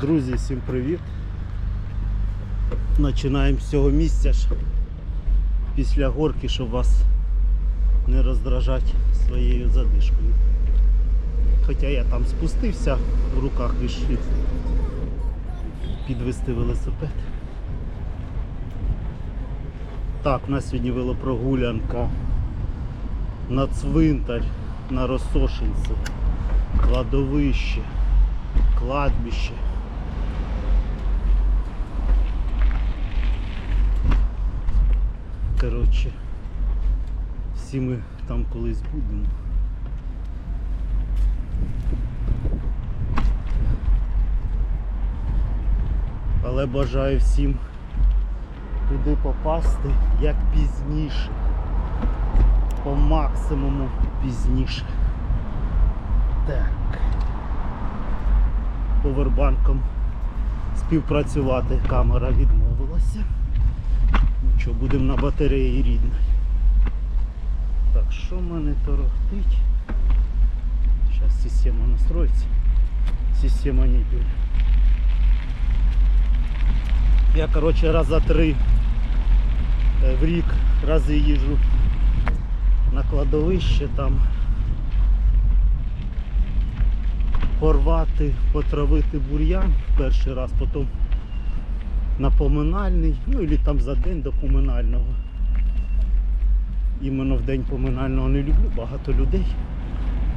Друзі, всім привіт. Починаємо з цього місця ж після горки, щоб вас не роздражати своєю задишкою. Хоча я там спустився, в руках вирішив підвести велосипед. Так, у нас сьогодні велопрогулянка на цвинтар, на Росошинці, кладовище, кладбище. Коротше, всі ми там колись будемо. Але бажаю всім туди попасти як пізніше. По максимуму пізніше. Так. Повербанком співпрацювати камера відмовилася. Що, будемо на батареї рідної. Так, що мене торохтить? Зараз система настроїться. Система не йде. Я, коротше, раза три е, в рік рази їжджу на кладовище там порвати, потравити бур'ян в перший раз, потім на поминальний, ну і там за день до поминального. Іменно в день поминального не люблю, багато людей.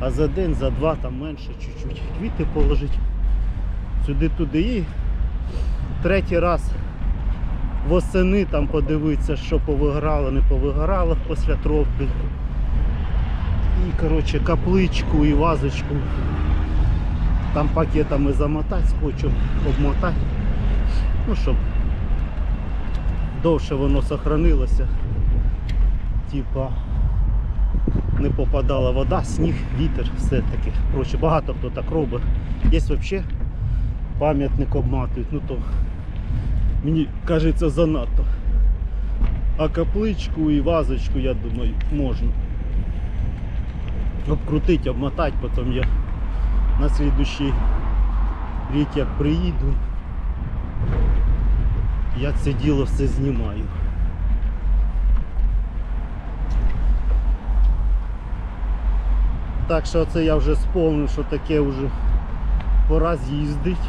А за день, за два там менше чуть-чуть. Квіти положить сюди-туди і третій раз восени там подивитися, що повиграло, не повиграло після тропки. І коротше капличку і вазочку. Там пакетами замотати, скотчем обмотати. Ну, щоб довше воно сохранилося. Типа не попадала вода, сніг, вітер, все таки. Коротше, багато хто так робить. Є взагалі пам'ятник обматують, ну то мені кажеться занадто. А капличку і вазочку, я думаю, можна. Обкрутити, обмотати, потім я на слідущий рік як приїду, я це діло все знімаю. Так що це я вже сповнив, що таке вже пора з'їздить.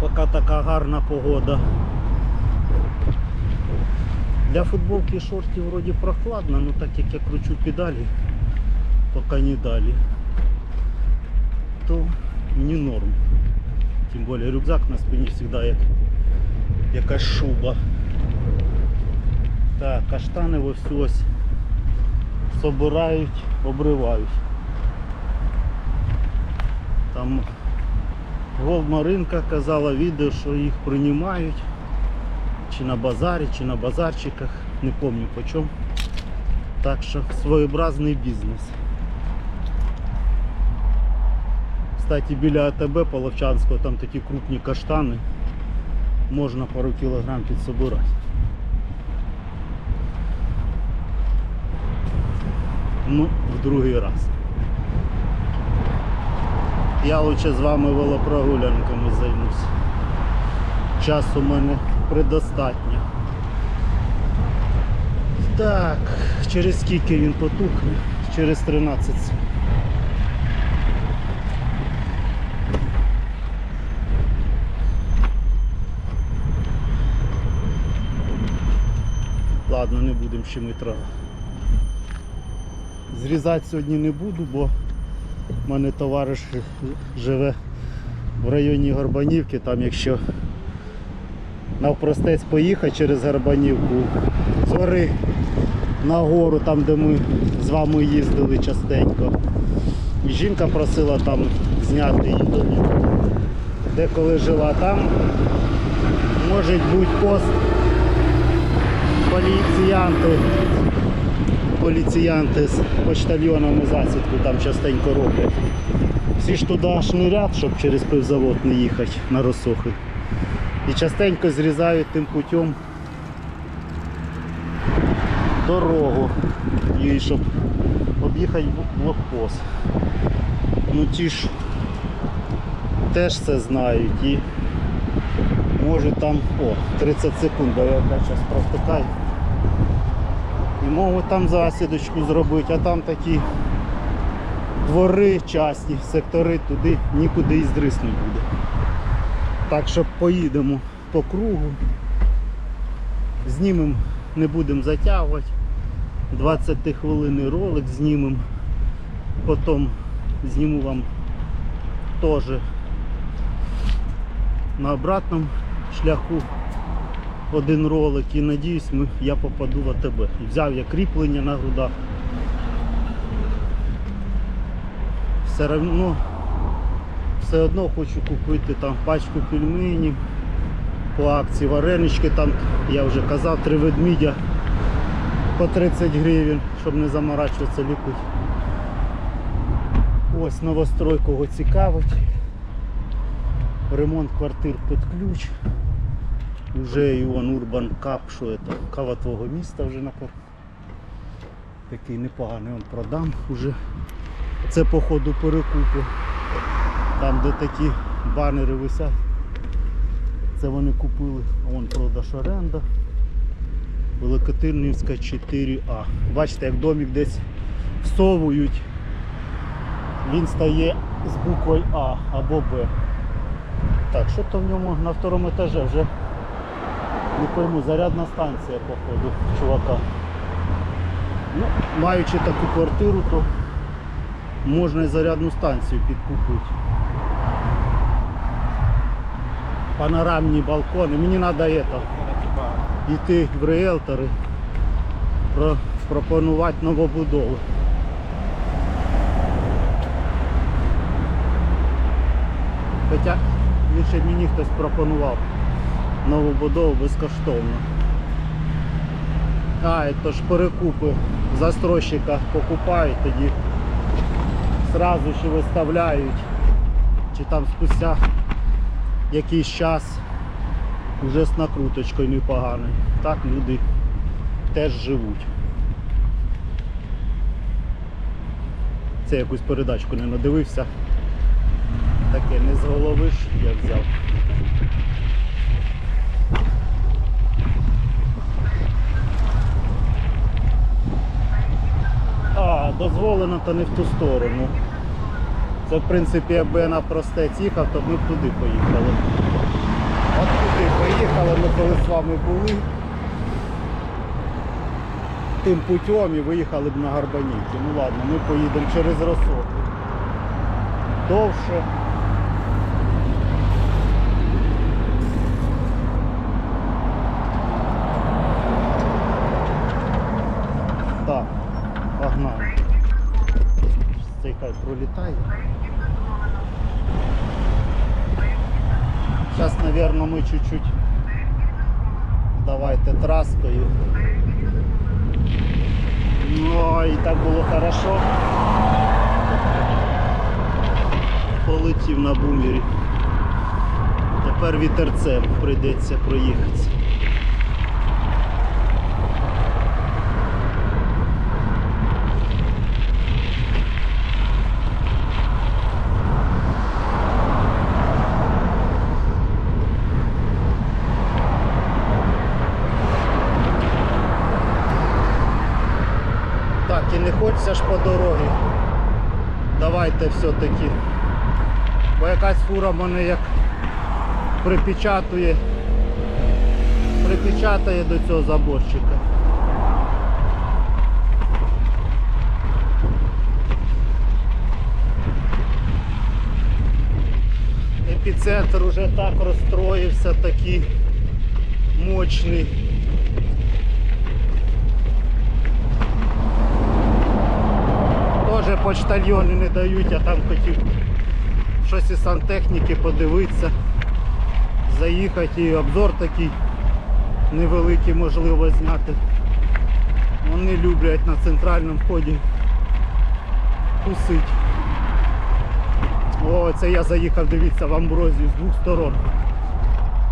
Поки така гарна погода. Для футболки шортів вроді прохладно, але так як я кручу педалі, поки не далі, то мені норм. Тим більше рюкзак на спині завжди як якась шуба. Так, каштани ось ось собирають, обривають. Там Голмаринка казала відео, що їх приймають чи на базарі, чи на базарчиках, не пам'ятаю по чому. Так що своєобразний бізнес. Кстати, біля АТБ Половчанського там такі крупні каштани. Можна пару кілограм підсобирати. Ну, в другий раз. Я лучше з вами велопрогулянками займусь. Часу в мене предостатньо. Так, через скільки він потухне? Через 13 секунд. Ладно, не будемо щемити рога. Зрізати сьогодні не буду, бо в мене товариш живе в районі Горбанівки, там якщо навпростець поїхати через Горбанівку, з гори на гору, там де ми з вами їздили частенько. Жінка просила там зняти її домів. Де коли жила там, може бути пост поліціянти, поліціянти з почтальйонами засідку там частенько роблять. Всі ж туди шнирять, щоб через пивзавод не їхати на розсохи. І частенько зрізають тим путем дорогу, і щоб об'їхати блокпост. Ну ті ж теж все знають і може там, о, 30 секунд, бо я зараз провтикаю. І можуть там засідочку зробити, а там такі двори частні, сектори туди нікуди і здриснути буде. Так що поїдемо по кругу. Знімемо, не будемо затягувати. 20 хвилинний ролик знімемо. Потім зніму вам теж на обратному шляху один ролик і надіюсь, ми, я попаду в АТБ. Взяв я кріплення на грудах. Все одно, все одно хочу купити там пачку пельменів по акції варенички там, я вже казав, три ведмідя по 30 гривень, щоб не заморачуватися ліпити. Ось новострой кого цікавить. Ремонт квартир під ключ. Уже і он Урбан Кап, що це? Кава твого міста вже напер. Такий непоганий он продам уже. Це по ходу перекупу. Там де такі банери висять. Це вони купили. Вон продаж оренда. Великотирнівська 4А. Бачите, як домик десь всовують. Він стає з буквою А або Б. Так, що то в ньому на второму етажі вже не пойму, зарядна станція, походу, чувака. Ну, маючи таку квартиру, то можна і зарядну станцію підкупити. Панорамні балкони. Мені треба йти в риелтори, про, пропонувати новобудови. Хоча більше мені хтось пропонував новобудову безкоштовно. А, то ж перекупи застройщика покупають, тоді зразу ще виставляють, чи там спустя якийсь час вже з накруточкою непоганою. Так люди теж живуть. Це якусь передачку не надивився. Таке не з голови ж я взяв. А, то не в ту сторону. Це в принципі, якби я на простець їхав, то ми б туди поїхали. От туди поїхали, ми коли з вами були. Тим путем і виїхали б на Гарбанівки. Ну ладно, ми поїдемо через Росоту. Довше. Так, погнали. Цей хай пролітає. Зараз, мабуть, ми чуть-чуть давайте траскою. Ну, і так було хорошо. Полетів на бумері. Тепер вітерцем прийдеться проїхатися. Хочеться ж по дорозі. Давайте все-таки. Бо якась фура мене як припечатує, припечатає до цього заборчика. Епіцентр уже так розстроївся, такий мощний. Теж почтальйони не дають, я там хотів щось із сантехніки подивитися, заїхати і обзор такий невеликий можливо зняти. Вони люблять на центральному вході тусить. О, це я заїхав, дивіться, в Амброзію з двох сторон.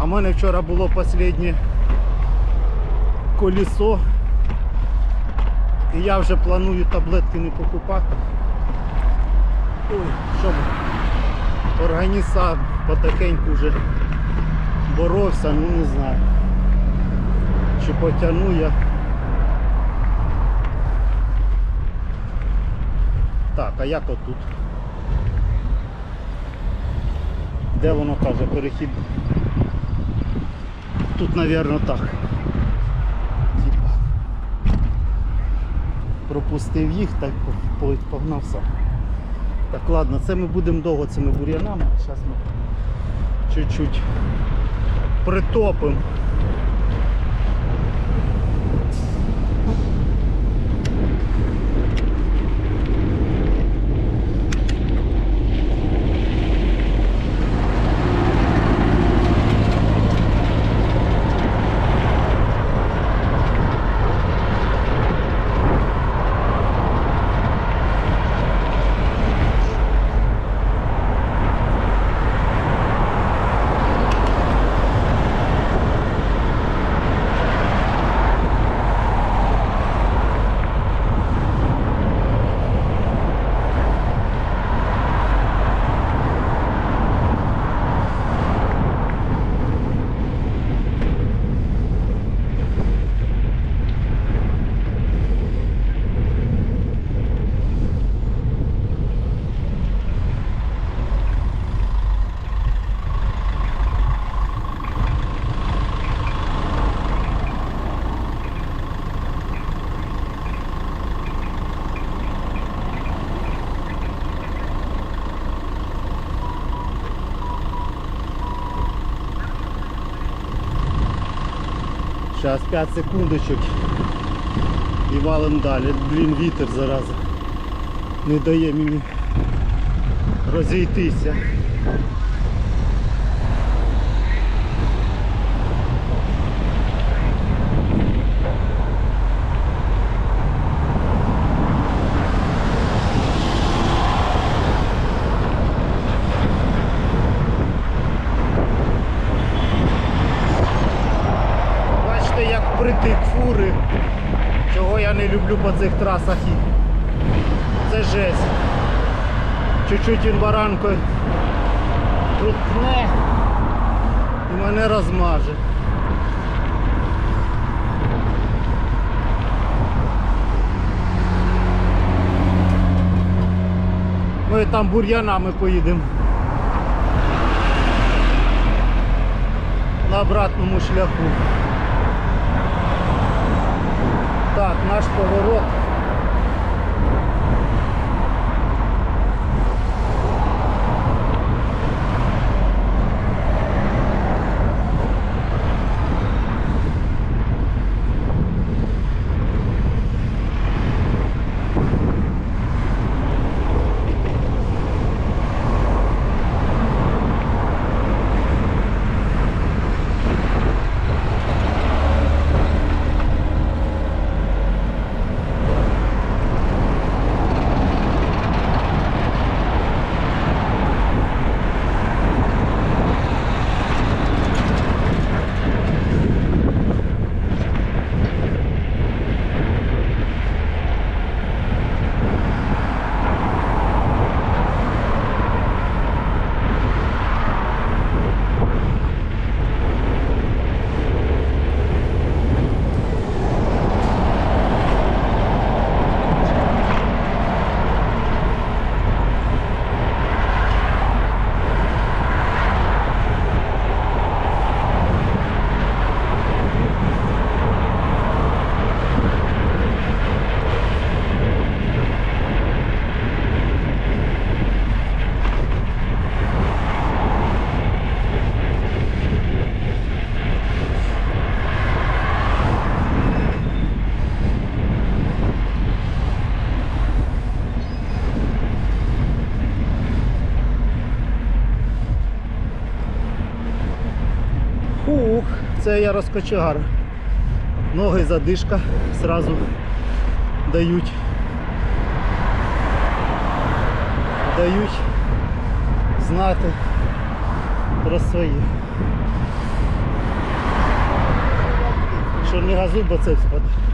А в мене вчора було останнє колесо. І я вже планую таблетки не покупати. Ой, щоб Органіса потихеньку вже боровся, ну не знаю. Чи потягну я. Так, а як отут? Де воно каже перехід? Тут, мабуть, так. Типа. Пропустив їх, так по- по- погнав сам. Так, ладно, це ми будемо довго цими бур'янами. Зараз ми чуть-чуть притопимо. Зараз 5 секундочок і валим далі. Блін, вітер зараз Не дає мені розійтися. Бачите, як притик фури, чого я не люблю по цих трасах. Це жесть. Чуть-чуть він баранкою крутне і мене розмаже. Ми там бур'янами поїдемо. На обратному шляху. Так, наш поворот. Це я розкочегар. Ноги задишка зразу дають. Дають знати про свої. Що не газуй, бо це впаде.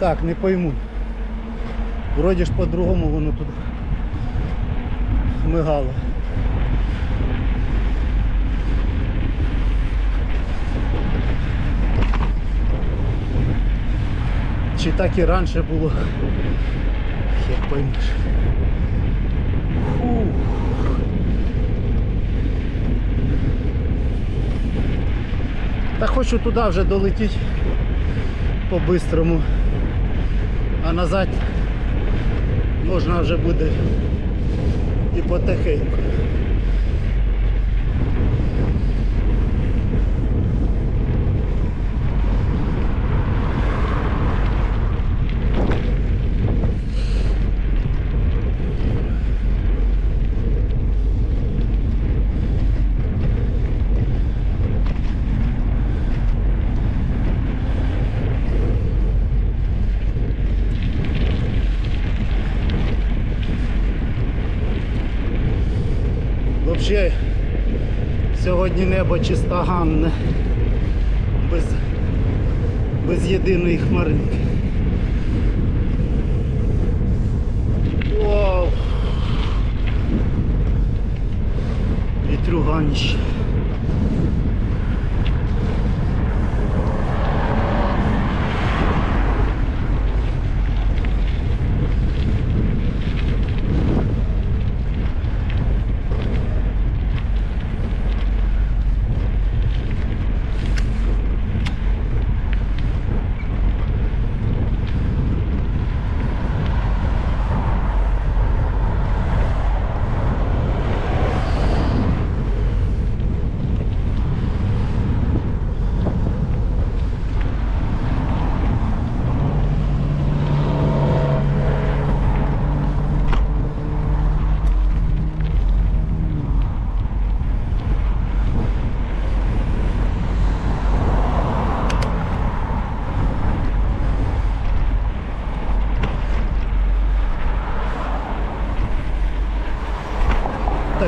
Так, не пойму. Вроді ж по-другому воно тут мигало. Чи так і раніше було? Хер поймеш. Та хочу туди вже долетіти по-бистрому. А назад можна вже буде і потихеньку. Взагалі сьогодні небо чистоганне, без, без єдиної хмаринки. Вау! Вітрюганіще.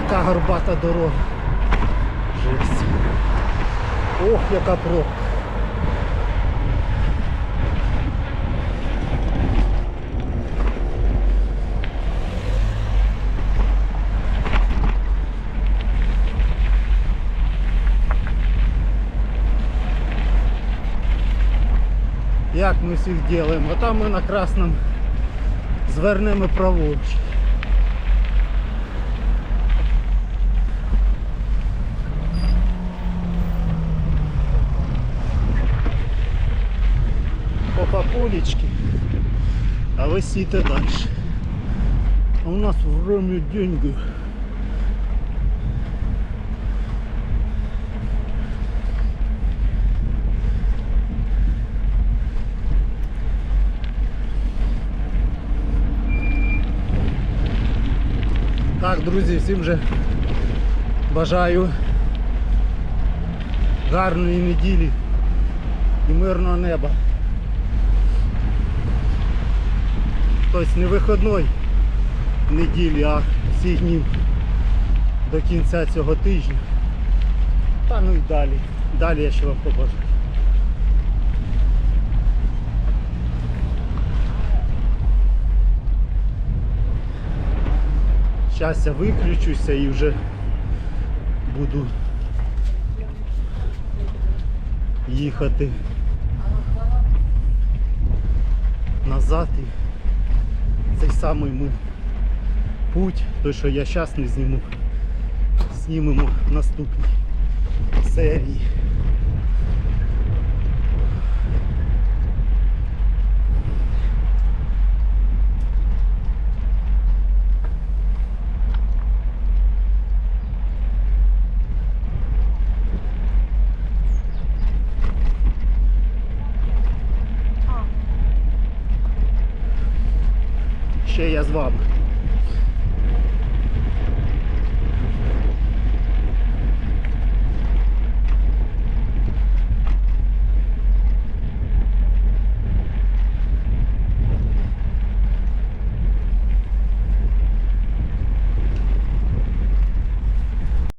Така горбата дорога. Жесть. Ох, яка пробка. Як ми всіх робимо? А там ми на красному звернемо праворуч. По папулечке, а вы сите дальше. А у нас время деньги. Так, друзі, всім вже бажаю гарної неділі і мирного неба. Тобто не виходної неділі, а всіх днів до кінця цього тижня. Та ну і далі. Далі я ще вам побажаю. Зараз я виключуся і вже буду їхати назад цей самий ми путь, той, що я зараз не зніму, знімемо в наступній серії. Ще я з.